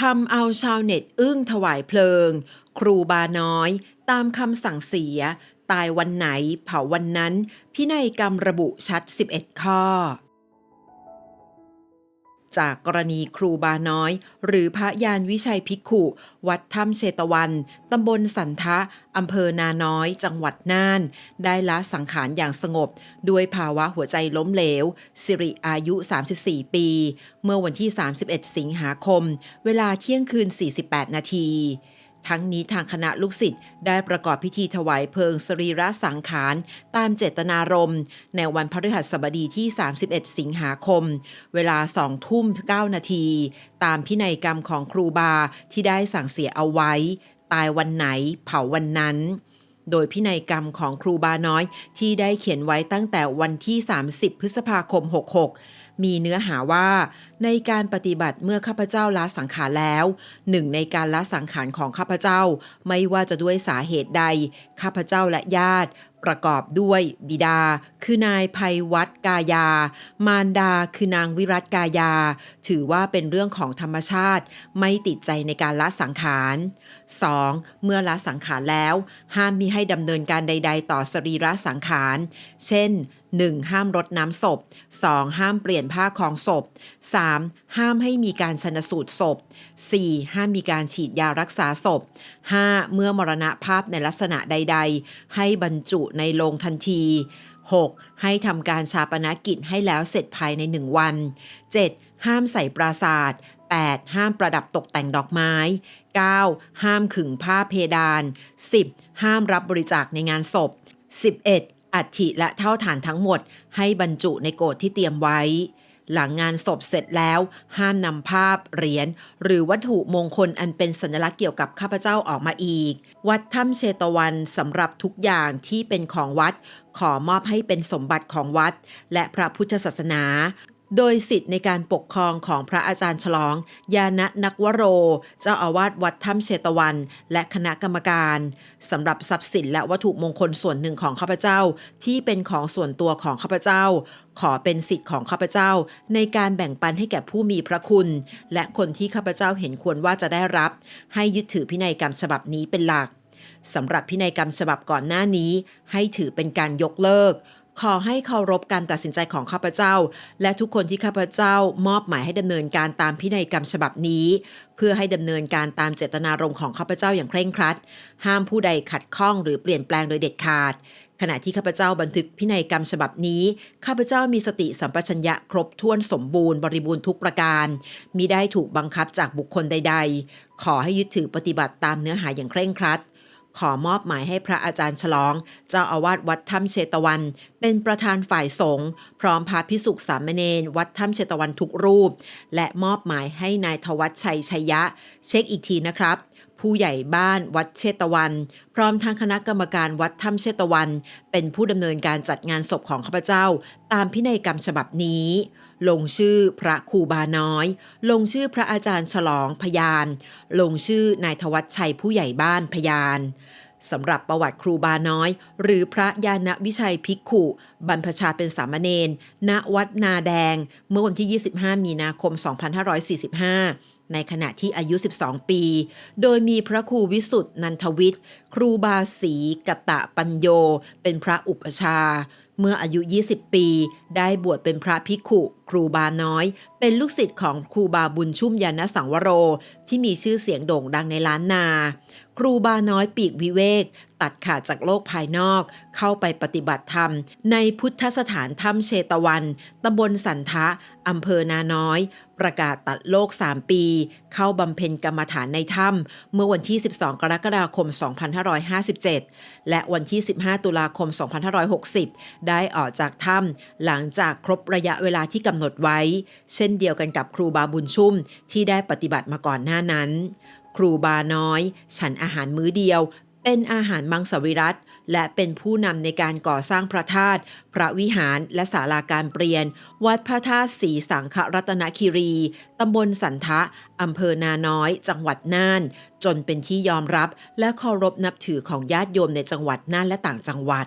ทำเอาชาวเน็ตอึ้งถวายเพลิง ครูบาน้อย ตามคำสั่งเสีย ตายวันไหนเผาวันนั้น พินัยกรรมระบุชัด 11 ข้อ จากกรณีครูบาน้อย หรือพระยานวิชัยภิกขุ วัดถ้ำเชตวัน ตำบลสันทะอำเภอนาน้อย จังหวัดน่าน ได้ละสังขารอย่างสงบ ด้วยภาวะหัวใจล้มเหลว สิริอายุ 34 ปี เมื่อวันที่ 31 สิงหาคม เวลาเที่ยงคืน 48 นาที ทั้งนี้ทางคณะลูกศิษย์ได้ประกอบพิธีถวายเพลิงสรีระสังขาร ตามเจตนารมณ์ ในวันพฤหัสบดีที่ 31 สิงหาคม เวลา2ทุ่ม 9 นาที ตามพินัยกรรมของครูบาที่ได้สั่งเสียเอาไว้ ตายวันไหนเผาวันนั้นโดยพินัยกรรมของครูบาน้อยที่ได้เขียนไว้ตั้งแต่วันที่ 30 พฤษภาคม 66 มีเนื้อหาว่า ในการปฏิบัติเมื่อข้าพเจ้าละสังขารแล้วหนึ่งในการละสังขารของข้าพเจ้า ไม่ว่าจะด้วยสาเหตุใด ข้าพเจ้าและญาติ ประกอบด้วยบิดา คือนายภัยวัฒน์กายา มารดาคือนางวิรัตกายา ถือว่าเป็นเรื่องของธรรมชาติ ไม่ติดใจในการละสังขาร 2. เมื่อละสังขารแล้ว ห้ามมีให้ดำเนินการใด ๆ ต่อสรีระสังขาร เช่น 1. ห้ามรดน้ำศพ 2. ห้ามเปลี่ยนผ้าคองศพ 3. ห้ามให้มีการชนสูตรศพ 4. ห้ามมีการฉีดยารักษาศพ 5. เมื่อมรณภาพในลักษณะใด ๆ ให้บรรจุในโลงทันที 6. ให้ทำการชาปนกิจให้แล้วเสร็จภายใน 1 วัน 7. ห้ามใส่ปราสาท 8. ห้ามประดับตกแต่งดอกไม้ 9. ห้ามขึงผ้าเพดาน 10. ห้ามรับบริจาคในงานศพ 11. อัฐิและเท่าฐานทั้งหมดให้บรรจุในโกรธที่เตรียมไว้ หลังงานศพเสร็จแล้วห้ามนำภาพเหรียญหรือวัตถุมงคลอันเป็นสัญลักษณ์เกี่ยวกับข้าพเจ้าออกมาอีก วัดถ้ำเชตวันสำหรับทุกอย่างที่เป็นของวัด ขอมอบให้เป็นสมบัติของวัด และพระพุทธศาสนา โดยสิทธิ์ในการปกครองของพระอาจารย์ฉลอง ยานะนักวโร เจ้าอาวาสวัดถ้ำเชตวัน และคณะกรรมการสำหรับทรัพย์สินและวัตถุมงคลส่วนหนึ่งของข้าพเจ้า ที่เป็นของส่วนตัวของข้าพเจ้า ขอเป็นสิทธิ์ของข้าพเจ้า ในการแบ่งปันให้แก่ผู้มีพระคุณ และคนที่ข้าพเจ้าเห็นควรว่าจะได้รับ ให้ยึดถือพินัยกรรมฉบับนี้เป็นหลักสำหรับพินัยกรรมฉบับก่อนหน้านี้ ให้ถือเป็นการยกเลิก ขอให้เคารพการตัดสินใจของข้าพเจ้า และทุกคนที่ข้าพเจ้ามอบหมายให้ดำเนินการตามพินัยกรรมฉบับนี้ เพื่อให้ดำเนินการตามเจตนารมณ์ของข้าพเจ้าอย่างเคร่งครัด ห้ามผู้ใดขัดข้องหรือเปลี่ยนแปลงโดยเด็ดขาด ขณะที่ข้าพเจ้าบันทึกพินัยกรรมฉบับนี้ ข้าพเจ้ามีสติสัมปชัญญะครบถ้วนสมบูรณ์บริบูรณ์ทุกประการมิได้ถูกบังคับจากบุคคลใด ๆ ขอให้ยึดถือปฏิบัติตามเนื้อหาอย่างเคร่งครัด ขอมอบหมายให้พระอาจารย์ฉลอง เจ้าอาวาสวัดถ้ำเชตวัน เป็นประธานฝ่ายสงฆ์พร้อมพาพิสุขสามเณรวัดถ้ำเชตวันทุกรูป และมอบหมายให้นายทวัชชัยชัยยะ เช็คอีกทีนะครับ ผู้ใหญ่บ้านวัดเชตวัน พร้อมทางคณะกรรมการวัดถ้ำเชตวัน เป็นผู้ดำเนินการจัดงานศพของข้าพเจ้า ตามพินัยกรรมฉบับนี้ ลงชื่อพระครูบาน้อย ลงชื่อพระอาจารย์ฉลองพยาน ลงชื่อนายทวัชชัยผู้ใหญ่บ้านพยานสำหรับประวัติครูบาน้อย หรือพระยาณวิชัยภิกขุ บรรพชาเป็นสามเณรณวัดนาแดง เมื่อวันที่ 25 มีนาคม 2545 ในขณะที่อายุ 12 ปี โดยมีพระครูวิสุทธ์นันทวิทย์ ครูบาศรีกตะปัญโย เป็นพระอุปชา เมื่ออายุ 20 ปี ได้บวชเป็นพระภิกขุครูบาน้อย เป็นลูกศิษย์ของครูบาบุญชุ่มยานสังวโร ที่มีชื่อเสียงโด่งดังในล้านนา ครูบาน้อยปีกวิเวก ตัดขาดจากโลกภายนอก เข้าไปปฏิบัติธรรม ในพุทธสถานถ้ำเชตวัน ตำบลสันทะ อำเภอนาน้อย ประกาศตัดโลก 3 ปี เข้าบำเพ็ญกรรมฐานในถ้ำเมื่อวันที่ 12 กรกฎาคม 2557 และวันที่ 15 ตุลาคม 2560 ได้ออกจากถ้ำหลังจากครบระยะเวลาที่กำหนดไว้ เช่นเดียวกันกับครูบาบุญชุ่มที่ได้ปฏิบัติมาก่อนหน้านั้นครูบาน้อย ฉันอาหารมื้อเดียว เป็นอาหารมังสวิรัตและเป็นผู้นำในการก่อสร้างพระธาตุพระวิหารและศาลาการเปลี่ยน วัดพระธาตุศรีสังขรัตนคีรีตำบลสันทะอำเภอนาน้อย จังหวัดน่าน จนเป็นที่ยอมรับและเคารพนับถือของญาติโยมในจังหวัดน่านและต่างจังหวัด